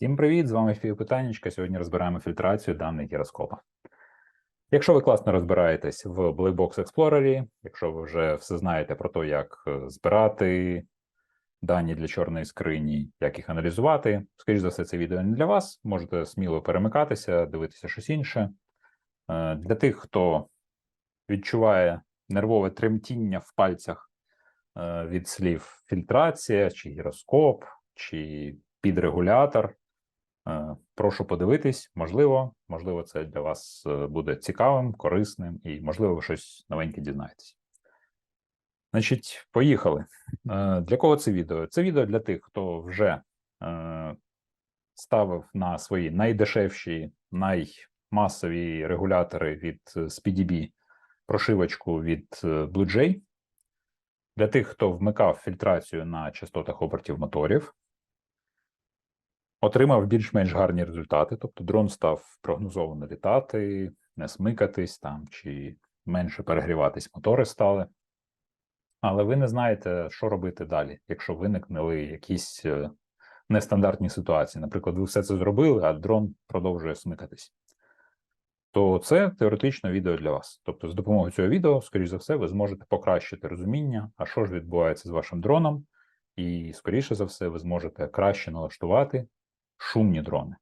Всім привіт! З вами Фію Питаннячка. Сьогодні розбираємо фільтрацію даних гіроскопа. Якщо ви класно розбираєтесь в Black Box Explorer, якщо ви вже все знаєте про те, як е, збирати дані для чорної скрині, як їх аналізувати, скоріш за все, це відео не для вас. Можете сміло перемикатися, дивитися щось інше. Е, Для тих, хто відчуває нервове тремтіння в пальцях е, від слів фільтрація, чи гіроскоп, чи підрегулятор. Е, Прошу подивитись, можливо, можливо, це для вас е, буде цікавим, корисним і, можливо, ви щось новеньке дізнаєтесь. Значить, поїхали. Е, Для кого це відео? Це відео для тих, хто вже ставив на свої найдешевші, наймасові регулятори від SpeedyB прошивочку від BlueJ. Для тих, хто вмикав фільтрацію на частотах обертів моторів, отримав більш-менш гарні результати. Тобто дрон став прогнозовано літати, не смикатись там чи менше перегріватись мотори стали. Але ви не знаєте, що робити далі, якщо виникнули якісь е, нестандартні ситуації. Наприклад, ви все це зробили, а дрон продовжує смикатись. То це теоретично відео для вас. Тобто, з допомогою цього відео, скоріш за все, ви зможете покращити розуміння, а що ж відбувається з вашим дроном, і, скоріше за все, ви зможете краще налаштувати шумні дрони.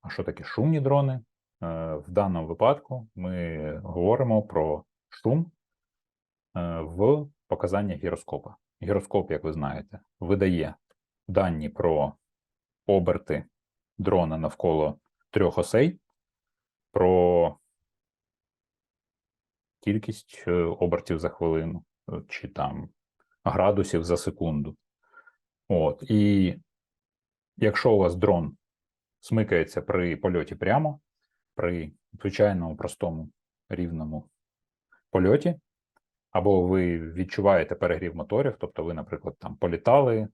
А що таке шумні дрони? Е, В даному випадку ми говоримо про шум е, в показаннях гіроскопа. Гіроскоп, як ви знаєте, видає дані про оберти дрона навколо трьох осей, про кількість е, обертів за хвилину чи там градусів за секунду. От, і якщо у вас дрон смикається при польоті прямо, при звичайному простому рівному польоті, або ви відчуваєте перегрів моторів, тобто ви, наприклад, там політали,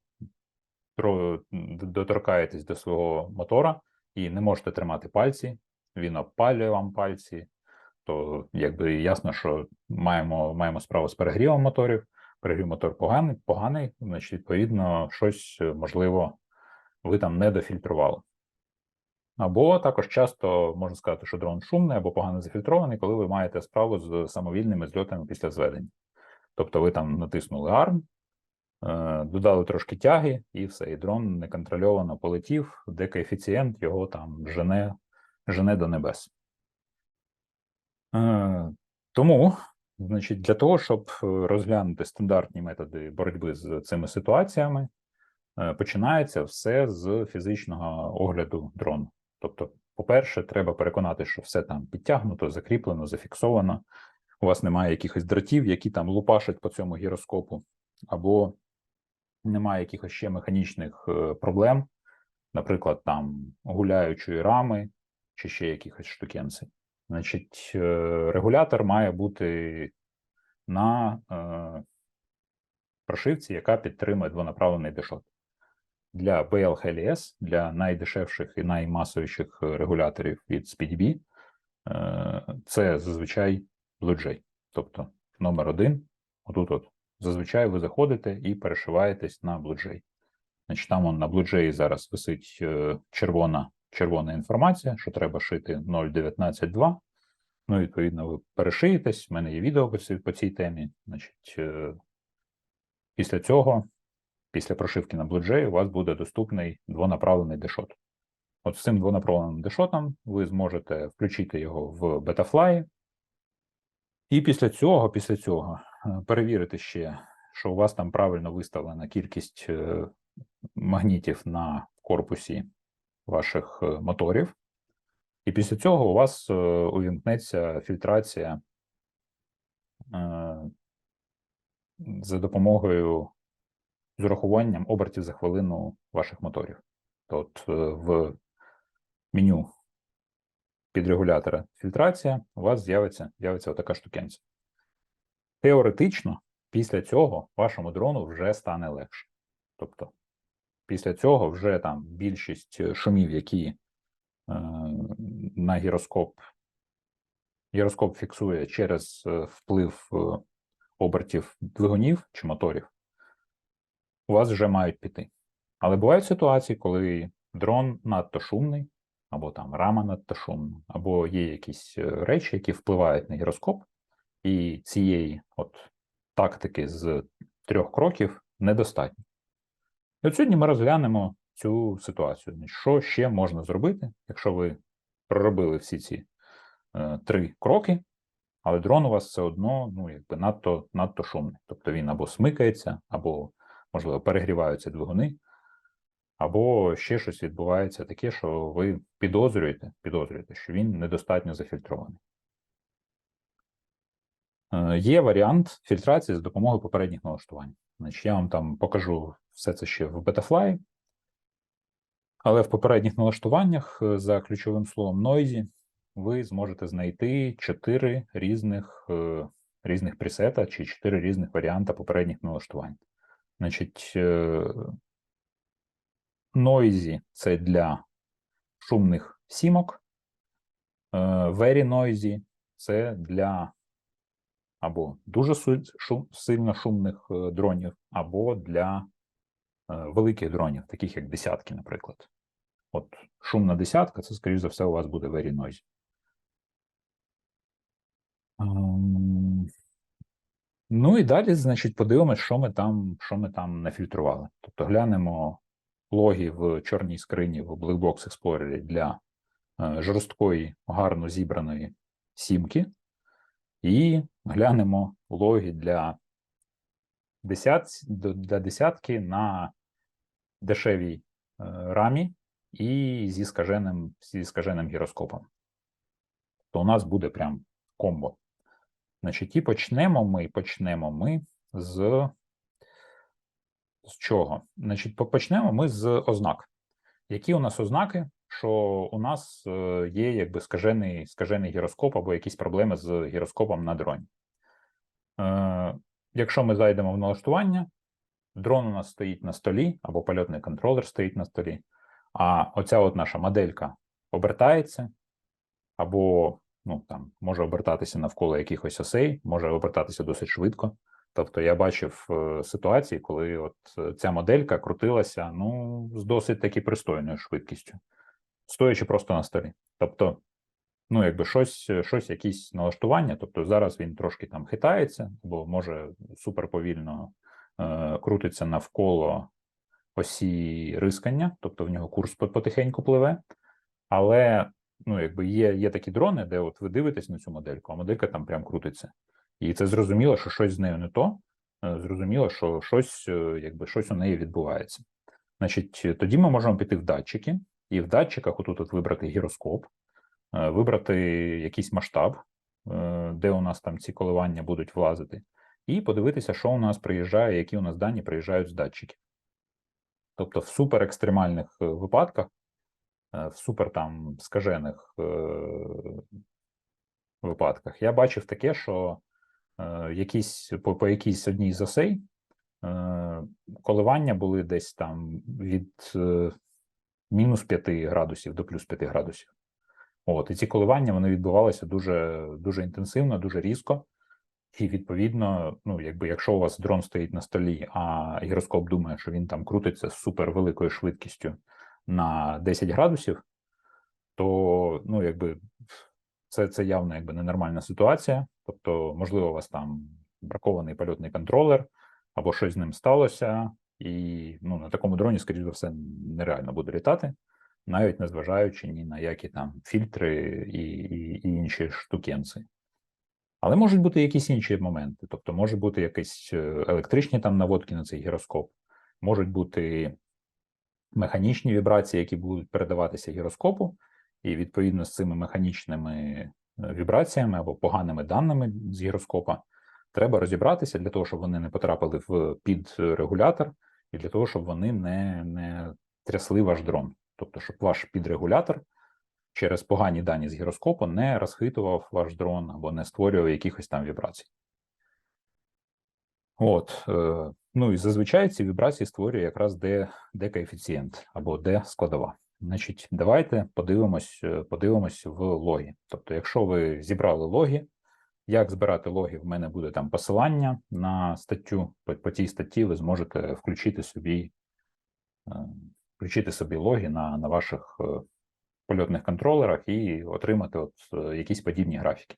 доторкаєтесь до свого мотора і не можете тримати пальці, він обпалює вам пальці, то якби ясно, що маємо, маємо справу з перегрівом моторів. Перегрів мотор поганий, поганий, значить, відповідно, щось е, можливо ви там не дофільтрували. Або також часто можна сказати, що дрон шумний або погано зафільтрований, коли ви маєте справу з самовільними зльотами після зведення. Тобто ви там натиснули ARM, е, додали трошки тяги, і все, і дрон неконтрольовано полетів, де коефіцієнт його там жене, жене до небес. Е, Тому, значить, для того, щоб е, розглянути стандартні методи боротьби з цими ситуаціями, починається все з фізичного огляду дрону. Тобто, по-перше, треба переконати, що все там підтягнуто, закріплено, зафіксовано. У вас немає якихось дротів, які там лупашать по цьому гіроскопу, або немає якихось ще механічних е, проблем, наприклад, там гуляючої рами чи ще якихось штукенців. Значить, е, регулятор має бути на е, прошивці, яка підтримує двонаправлений дешот. Для BL-HLS, для найдешевших і наймасовіших е, регуляторів від SpeedB, е, це зазвичай BlueJ. Тобто номер один, отут от. Зазвичай ви заходите і перешиваєтесь на BlueJ. Значить, там он на BlueJ зараз висить е, червона, червона інформація, що треба шити 0.19.2. Ну, відповідно, ви перешиєтесь. У мене є відео по цій, темі. Значить, після цього, після прошивки на BlueJ, у вас буде доступний двонаправлений дешот. От з цим двонаправленим дешотом ви зможете включити його в Betafly. І після цього, після цього, е, перевірити ще, що у вас там правильно виставлена кількість е, магнітів на корпусі ваших е, моторів. І після цього у вас увімкнеться фільтрація за допомогою з урахуванням обертів за хвилину ваших моторів. То От е, в меню підрегулятора фільтрація у вас з'явиться, з'явиться отака штукенця. Теоретично, після цього вашому дрону вже стане легше. Тобто, після цього вже там більшість е, шумів, які е, на гіроскоп, гіроскоп фіксує через е, вплив обертів двигунів чи моторів, у вас вже мають піти. Але бувають ситуації, коли дрон надто шумний, або там рама надто шумна, або є якісь е, речі, які впливають на гіроскоп, і цієї от тактики з трьох кроків недостатньо. І от сьогодні ми розглянемо цю ситуацію. Що ще можна зробити, якщо ви проробили всі ці е, три кроки, але дрон у вас все одно ну, якби надто, надто шумний. Тобто він або смикається, або, можливо, перегріваються двигуни, або ще щось відбувається таке, що ви підозрюєте, підозрюєте, що він недостатньо зафільтрований. Е, Є варіант фільтрації за допомогою попередніх налаштувань. Значить, я вам там покажу все це ще в Betafly, але в попередніх налаштуваннях е, за ключовим словом Noisy ви зможете знайти чотири різних, е, різних пресета чи чотири різних варіанта попередніх налаштувань. Значить, е, Noisy – це для шумних сімок, е, Very Noisy – це для або дуже шум, сильно шумних е, дронів, або для великих дронів, таких як десятки, наприклад. От шумна десятка, це, скоріш за все, у вас буде very noisy. Ну і далі, значить, подивимось, що ми там, що ми там нафільтрували. Тобто глянемо логи в чорній скрині в Black Box Explorer для е, жорсткої, гарно зібраної сімки, і глянемо логи для, десят, для десятки на дешевій е, рамі і зі скаженим, зі скаженим гіроскопом. То у нас буде прям комбо. Значить, і почнемо ми, почнемо ми з, з чого? Значить, почнемо ми з ознак. Які у нас ознаки, що у нас е, є якби скажений, скажений гіроскоп або якісь проблеми з гіроскопом на дроні? Е, якщо ми зайдемо в налаштування, дрон у нас стоїть на столі, або польотний контролер стоїть на столі, а оця от наша моделька обертається, або ну, там, може обертатися навколо якихось осей, може обертатися досить швидко. Тобто я бачив е, ситуації, коли от е, ця моделька крутилася ну, з досить таки пристойною швидкістю, стоячи просто на столі. Тобто, ну, якби щось, щось, якісь налаштування, тобто зараз він трошки там хитається, або може суперповільно е, крутиться навколо осі рискання, тобто в нього курс потихеньку пливе. Але ну, якби є, є такі дрони, де от ви дивитесь на цю модельку, а моделька там прям крутиться. І це зрозуміло, що щось з нею не то. е, Зрозуміло, що щось, е, якби щось у неї відбувається. Значить, е, тоді ми можемо піти в датчики, і в датчиках отут от вибрати гіроскоп, вибрати якийсь масштаб, де у нас там ці коливання будуть влазити, і подивитися, що у нас приїжджає, які у нас дані приїжджають з датчиків. Тобто в суперекстремальних випадках, в супер там скажених е, випадках, я бачив таке, що е, якісь по, по якійсь одній з осей коливання були десь там від е, мінус 5 градусів до плюс 5 градусів. От, і ці коливання вони відбувалися дуже, дуже інтенсивно, дуже різко. І відповідно, ну, якби якщо у вас дрон стоїть на столі, а гіроскоп думає, що він там крутиться з супервеликою швидкістю на 10 градусів, то ну, якби це, це явно якби ненормальна ситуація. Тобто, можливо, у вас там бракований польотний контролер, або щось з ним сталося, і ну, на такому дроні, скоріш за все, нереально буде літати, навіть незважаючи ні на які там фільтри і, і, і інші штукенці. Але можуть бути якісь інші моменти. Тобто, може бути якісь е, електричні там наводки на цей гіроскоп, можуть бути механічні вібрації, які будуть передаватися гіроскопу, і відповідно з цими механічними е, вібраціями або поганими даними з гіроскопа треба розібратися для того, щоб вони не потрапили в підрегулятор, і для того, щоб вони не, не трясли ваш дрон. Тобто, щоб ваш підрегулятор через погані дані з гіроскопу не розхитував ваш дрон або не створював якихось там вібрацій. От, е, ну і зазвичай ці вібрації створює якраз де, де коефіцієнт або де складова. Значить, давайте подивимось, е, подивимось в логі. Тобто, якщо ви зібрали логі, як збирати логи, в мене буде там посилання на статтю. По, по цій статті ви зможете включити собі е, включити собі логи на, на ваших е, польотних контролерах і отримати от якісь подібні графіки.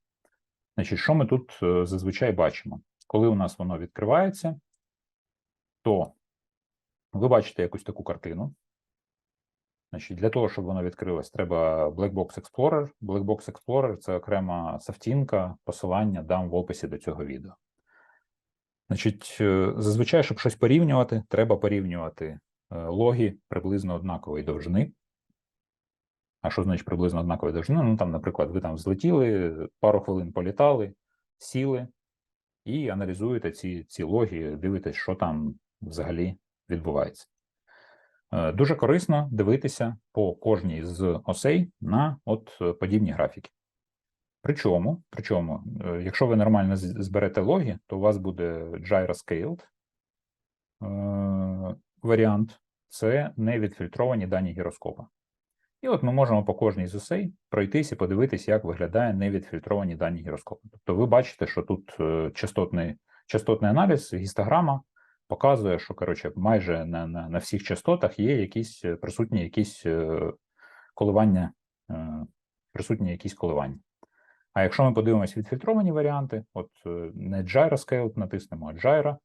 Значить, що ми тут зазвичай бачимо? Коли у нас воно відкривається, то ви бачите якусь таку картину. Значить, для того, щоб воно відкрилось, треба Blackbox Explorer. Blackbox Explorer це окрема софтінка, посилання дам в описі до цього відео. Значить, е, зазвичай, щоб щось порівнювати, треба порівнювати е, логи приблизно однакової довжини. А що значить приблизно однакової довжини? Ну, там, наприклад, ви там злетіли, пару хвилин політали, сіли і аналізуєте ці, ці логи, дивитесь, що там взагалі відбувається. Е, Дуже корисно дивитися по кожній з осей на от е, подібні графіки. Причому, причому, е, якщо ви нормально зберете логи, то у вас буде gyroscaled варіант, це не відфільтровані дані гіроскопа. І от ми можемо по кожній з осей пройтись і подивитись, як виглядає невідфільтровані дані гіроскопа. Тобто ви бачите, що тут частотний, частотний аналіз, гістограма показує, що коротше, майже на, на, на всіх частотах є якісь е, присутні якісь е, коливання, е, присутні якісь коливання. А якщо ми подивимося відфільтровані варіанти, от не gyroscale натиснемо, а gyro,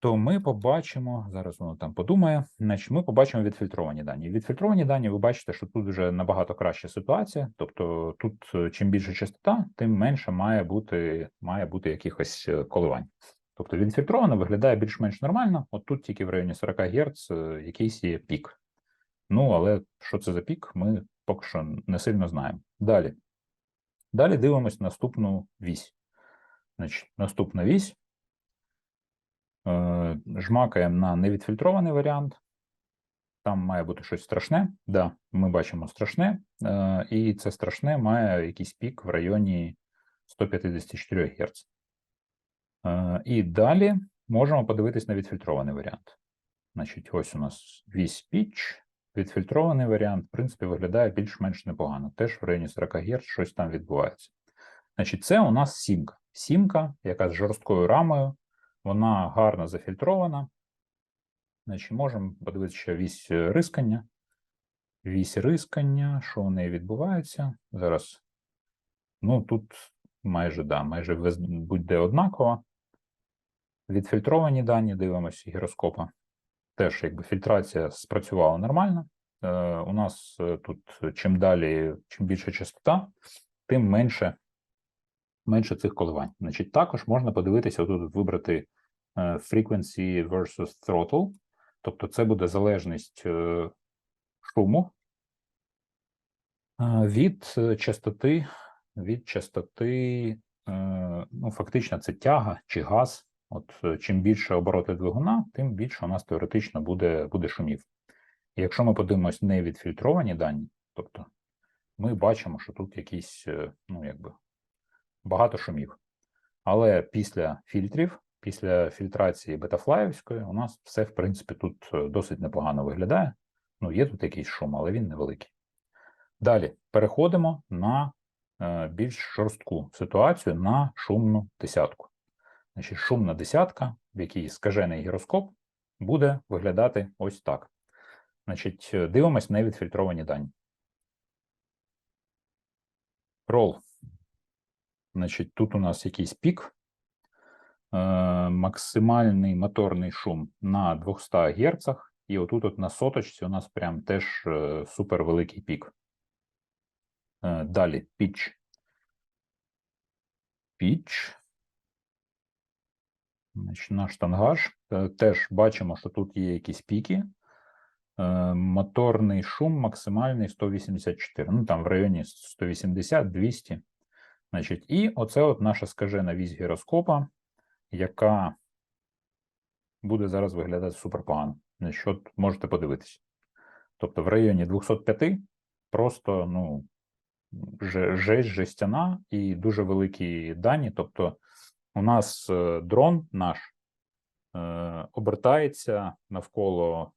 то ми побачимо, зараз воно там подумає, значить ми побачимо відфільтровані дані. Відфільтровані дані, ви бачите, що тут вже набагато краща ситуація. Тобто тут чим більше частота, тим менше має бути, має бути якихось коливань. Тобто відфільтровано виглядає більш-менш нормально. От тут тільки в районі 40 Гц е, якийсь є пік. Ну, але що це за пік, ми поки що не сильно знаємо. Далі. Далі дивимось наступну вісь. Значить, наступна вісь. Е, Жмакаємо на невідфільтрований варіант. Там має бути щось страшне. Да, ми бачимо страшне, е, і це страшне має якийсь пік в районі 154 Гц. І далі можемо подивитись на відфільтрований варіант. Значить, ось у нас вісь піч. Відфільтрований варіант, в принципі, виглядає більш-менш непогано. Теж в районі 40 Гц щось там відбувається. Значить, це у нас сімка. Сімка, яка з жорсткою рамою, вона гарно зафільтрована. Значить, можемо подивитися ще вісь е, рискання. Вісь рискання, що в неї відбувається. Зараз. Ну, тут майже, да, майже будь-де однаково. Відфільтровані дані, дивимося гіроскопа. Теж якби фільтрація спрацювала нормально. Е, у нас е, тут е, чим далі, чим більша частота, тим менше, менше цих коливань. Значить, також можна подивитися, тут вибрати frequency versus throttle, тобто це буде залежність шуму від частоти, від частоти, ну, фактично, це тяга чи газ. От е, чим більше обороти двигуна, тим більше у нас теоретично буде, буде шумів. І якщо ми подивимось невідфільтровані дані, тобто ми бачимо, що тут якісь, е, ну якби багато шумів. Але після фільтрів, після фільтрації бетафлаївської, у нас все, в принципі, тут е, досить непогано виглядає. Ну, є тут якийсь шум, але він невеликий. Далі переходимо на більш жорстку ситуацію на шумну десятку. Значить, шумна десятка, в якій скажений гіроскоп, буде виглядати ось так. Значить, е, дивимось на відфільтровані дані. Рол. Значить, тут у нас якийсь пік. Е, максимальний моторний шум на 200 Гц, і отут от на соточці у нас прям теж е, супер великий пік. Далі піч. Піч. Наш тангаж. Е, Теж бачимо, що тут є якісь піки. Е, Моторний шум максимальний 184. Ну там в районі 180-200. Значить, і оце от наша скажена вісь гіроскопа, яка буде зараз виглядати супер погано. Значить, можете подивитись. Тобто в районі 205 просто ну, жесть жестяна і дуже великі дані. Тобто, у нас е, дрон наш е, обертається навколо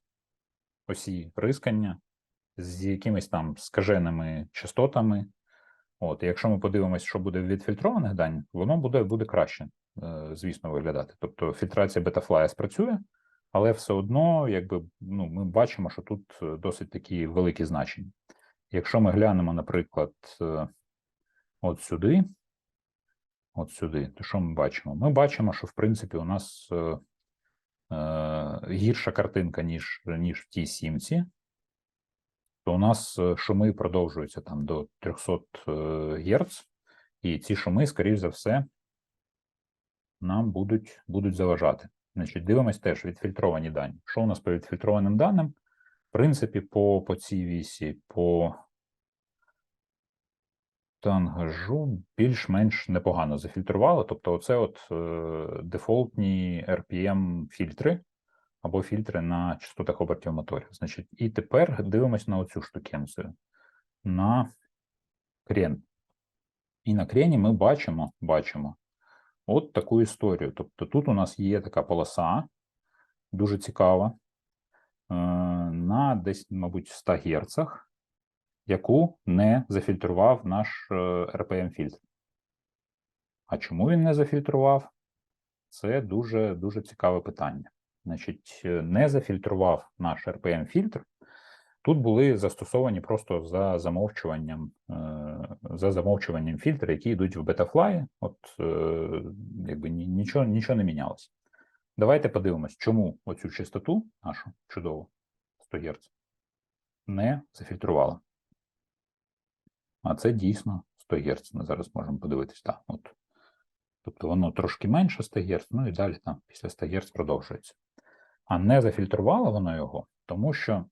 осі рискання з якимись там скаженими частотами. От, і якщо ми подивимося, що буде відфільтрованих даних, воно буде, буде краще, е, звісно, виглядати. Тобто фільтрація бетафлая спрацює, але все одно, якби ну, ми бачимо, що тут досить такі великі значення. Якщо ми глянемо, наприклад, от сюди, от сюди, то що ми бачимо? Ми бачимо, що в принципі у нас е, е, гірша картинка, ніж, ніж в тій сімці, то у нас е, шуми продовжуються там до 300 е, Гц, і ці шуми, скоріш за все, нам будуть, будуть заважати. Значить, дивимось теж відфільтровані дані. Що у нас по відфільтрованим даним? В принципі, по, по цій вісі, по тангажу більш-менш непогано зафільтрувало. Тобто, оце от е, дефолтні RPM фільтри або фільтри на частотах обертів моторів. Значить, і тепер дивимось на оцю штукенцію, на крен. І на крені ми бачимо, бачимо от таку історію. Тобто тут у нас є така полоса, дуже цікава, е, на десь, мабуть, 100 Гц, яку не зафільтрував наш RPM фільтр. А чому він не зафільтрував? Це дуже дуже цікаве питання. Значить, е, не зафільтрував наш RPM фільтр. Тут були застосовані просто за замовчуванням, е, за замовчуванням фільтри, які йдуть в бетафлаї. От е, якби нічого нічого не мінялося. Давайте подивимось, чому оцю частоту нашу чудову 100 Гц не зафільтрувала. А це дійсно 100 Гц. Ми зараз можемо подивитись. Так, от. Тобто воно трошки менше 100 Гц, ну і далі там після 100 Гц продовжується. А не зафільтрувало воно його, тому що,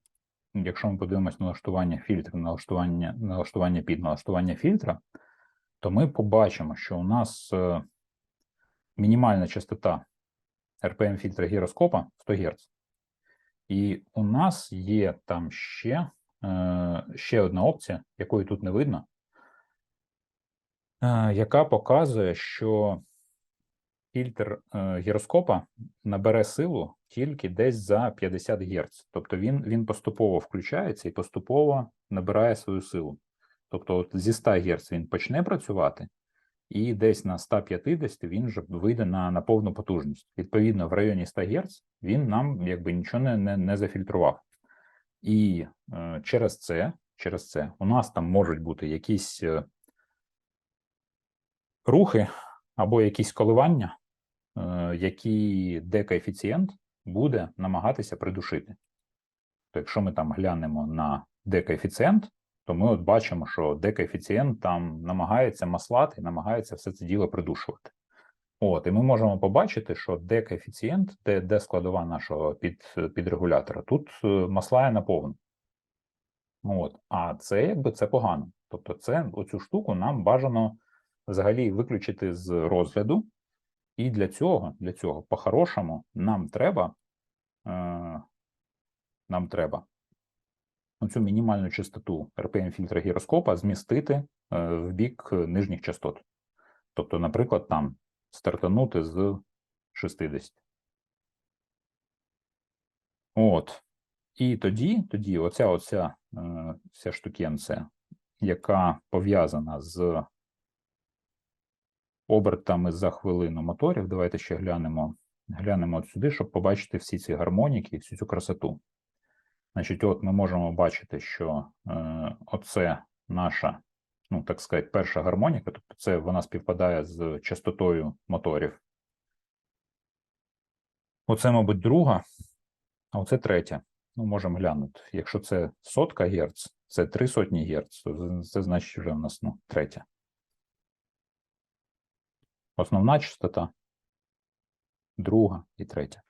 якщо ми подивимось налаштування фільтру, налаштування налаштування під налаштування фільтра, то ми побачимо, що у нас е, мінімальна частота RPM фільтра гіроскопа 100 Гц. І у нас є там ще ще одна опція, якої тут не видно, е, яка показує, що фільтр е, гіроскопа набере силу тільки десь за 50 Гц. Тобто він він поступово включається і поступово набирає свою силу. Тобто, от зі 100 Гц він почне працювати, і десь на 150 він вже вийде на на повну потужність. Відповідно, в районі 100 Гц він нам якби нічого не не, не зафільтрував. І е, через це через це у нас там можуть бути якісь е, рухи або якісь коливання, е, які декоефіцієнт буде намагатися придушити. То якщо ми там глянемо на декоефіцієнт, то ми от бачимо, що декоефіцієнт там намагається маслати, намагається все це діло придушувати. От, і ми можемо побачити, що декоефіцієнт, де де складова нашого під, підрегулятора, тут е, маслає наповну. От, а це якби це погано. Тобто, це оцю штуку нам бажано взагалі виключити з розгляду. І для цього, для цього, по-хорошому, нам треба, е, нам треба цю мінімальну частоту RPM фільтра гіроскопа змістити е, в бік нижніх частот. Тобто, наприклад, там стартанути з 60. От. І тоді, тоді оця оця е, ця штукенція, яка пов'язана з обертами за хвилину моторів. Давайте ще глянемо глянемо от сюди, щоб побачити всі ці гармоніки, всю цю красоту. Значить, от ми можемо бачити, що е, оце наша, ну так сказати, перша гармоніка, тобто це вона співпадає з частотою моторів. Оце, мабуть, друга, а оце третя. Ну, можемо глянути. Якщо це сотка Гц, це три сотні Гц, то це значить вже в нас ну, третя. Основна частота, друга і третя.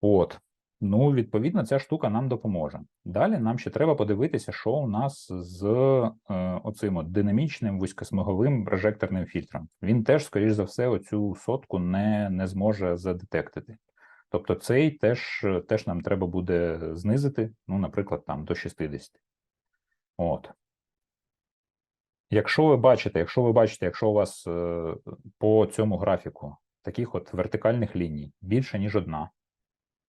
От. Ну, відповідно, ця штука нам допоможе. Далі нам ще треба подивитися, що у нас з е, оцим от динамічним вузькосмиговим прожекторним фільтром. Він теж, скоріш за все, оцю сотку не не зможе задетектити. Тобто, цей теж теж нам треба буде знизити, ну, наприклад, там до 60. От. Якщо ви бачите, якщо ви бачите, якщо у вас е, по цьому графіку таких от вертикальних ліній більше, ніж одна,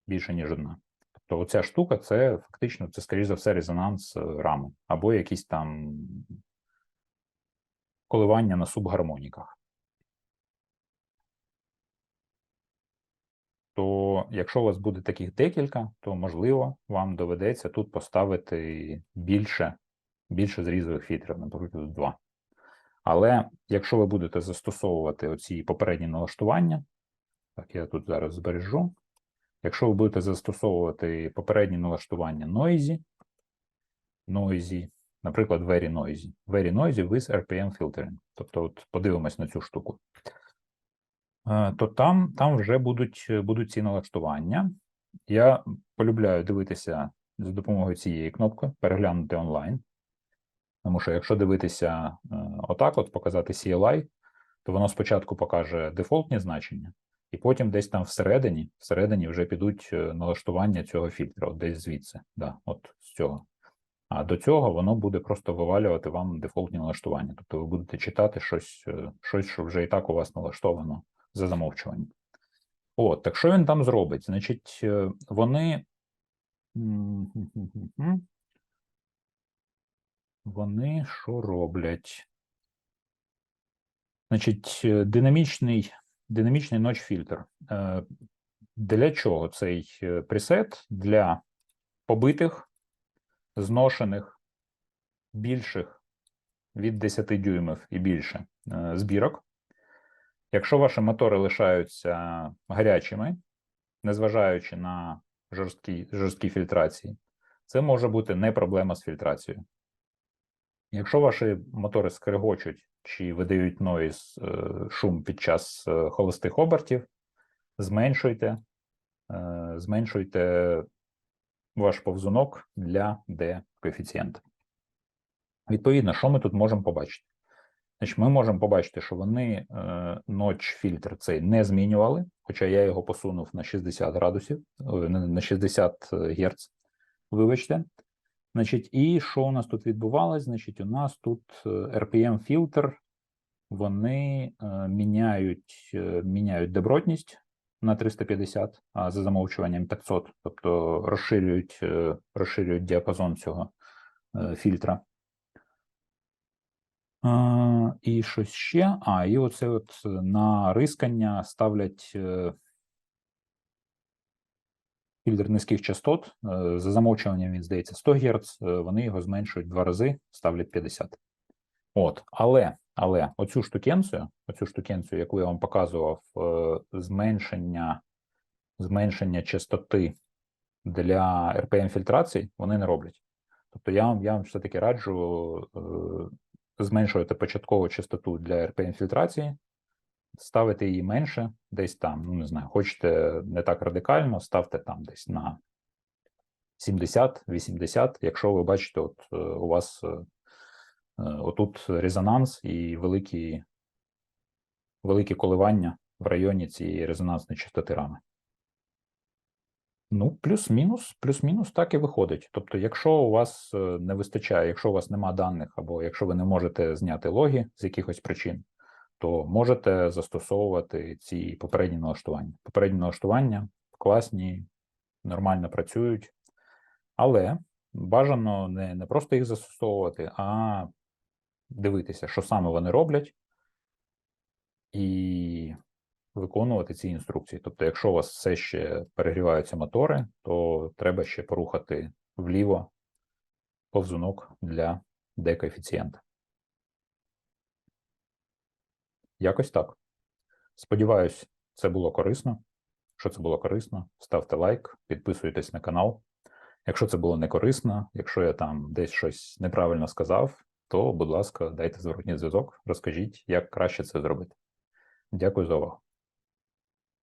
більше, ніж одна. Тобто оця штука це фактично, це, скоріш за все, резонанс е, рами, або якісь там коливання на субгармоніках. То якщо у вас буде таких декілька, то можливо вам доведеться тут поставити більше, більше зрізових фільтрів, наприклад, два. Але якщо ви будете застосовувати оці попередні налаштування, так, я тут зараз збережу. Якщо ви будете застосовувати попередні налаштування noisy, noisy, наприклад, very noisy, very noisy with RPM filtering. Тобто, от подивимось на цю штуку. Е, То там, там вже будуть, будуть ці налаштування. Я полюбляю дивитися за допомогою цієї кнопки, переглянути онлайн. Тому що якщо дивитися е, отак, от показати CLI, то воно спочатку покаже дефолтні значення, і потім десь там всередині, всередині вже підуть е, налаштування цього фільтра, десь звідси, да, от з цього. А до цього воно буде просто вивалювати вам дефолтні налаштування. Тобто ви будете читати щось, е, щось, що вже і так у вас налаштовано за замовчуванням. От, так що він там зробить? Значить, е, вони. Вони що роблять? Значить, динамічний, динамічний notch фільтр. Е, Для чого цей е, пресет? Для побитих, зношених, більших від 10 дюймів і більше е, збірок. Якщо ваші мотори лишаються гарячими, незважаючи на жорсткі, жорсткі фільтрації, це може бути не проблема з фільтрацією. Якщо ваші мотори скрегочуть чи видають нойз е, шум під час е, холостих обертів, зменшуйте, е, зменшуйте ваш повзунок для D коефіцієнта. Відповідно, що ми тут можемо побачити? Значить, ми можемо побачити, що вони notch фільтр цей не змінювали, хоча я його посунув на 60 градусів, на 60 Гц, вибачте. Значить, і що у нас тут відбувалось? Значить, у нас тут е, RPM фільтр, вони е, міняють, е, міняють добротність на 350, а за замовчуванням 500, тобто розширюють, розширюють діапазон цього фільтра. І щось ще. А, і оце от на рискання ставлять фільтр низьких частот. Е, За замовчуванням він здається 100 Гц, е, вони його зменшують два рази, ставлять 50. От, але, але оцю штукенцію, оцю штукенцію, яку я вам показував, е, зменшення, зменшення частоти для RPM фільтрацій, вони не роблять. Тобто я вам, я вам все-таки раджу зменшувати початкову частоту для RPM фільтрації, ставити її менше, десь там, ну не знаю, хочете не так радикально, ставте там десь на 70-80, якщо ви бачите, от е, у вас е, е, отут резонанс і великі, великі коливання в районі цієї резонансної частоти рами. Ну, плюс-мінус, плюс-мінус так і виходить. Тобто, якщо у вас не вистачає, якщо у вас нема даних, або якщо ви не можете зняти логи з якихось причин, то можете застосовувати ці попередні налаштування. Попередні налаштування класні, нормально працюють, але бажано не, не просто їх застосовувати, а дивитися, що саме вони роблять, і виконувати ці інструкції. Тобто, якщо у вас все ще перегріваються мотори, то треба ще порухати вліво повзунок для декоефіцієнта. Якось так. Сподіваюсь, це було корисно. Якщо це було корисно, ставте лайк, підписуйтесь на канал. Якщо це було не корисно, якщо я там десь щось неправильно сказав, то, будь ласка, дайте зворотній зв'язок, розкажіть, як краще це зробити. Дякую за увагу.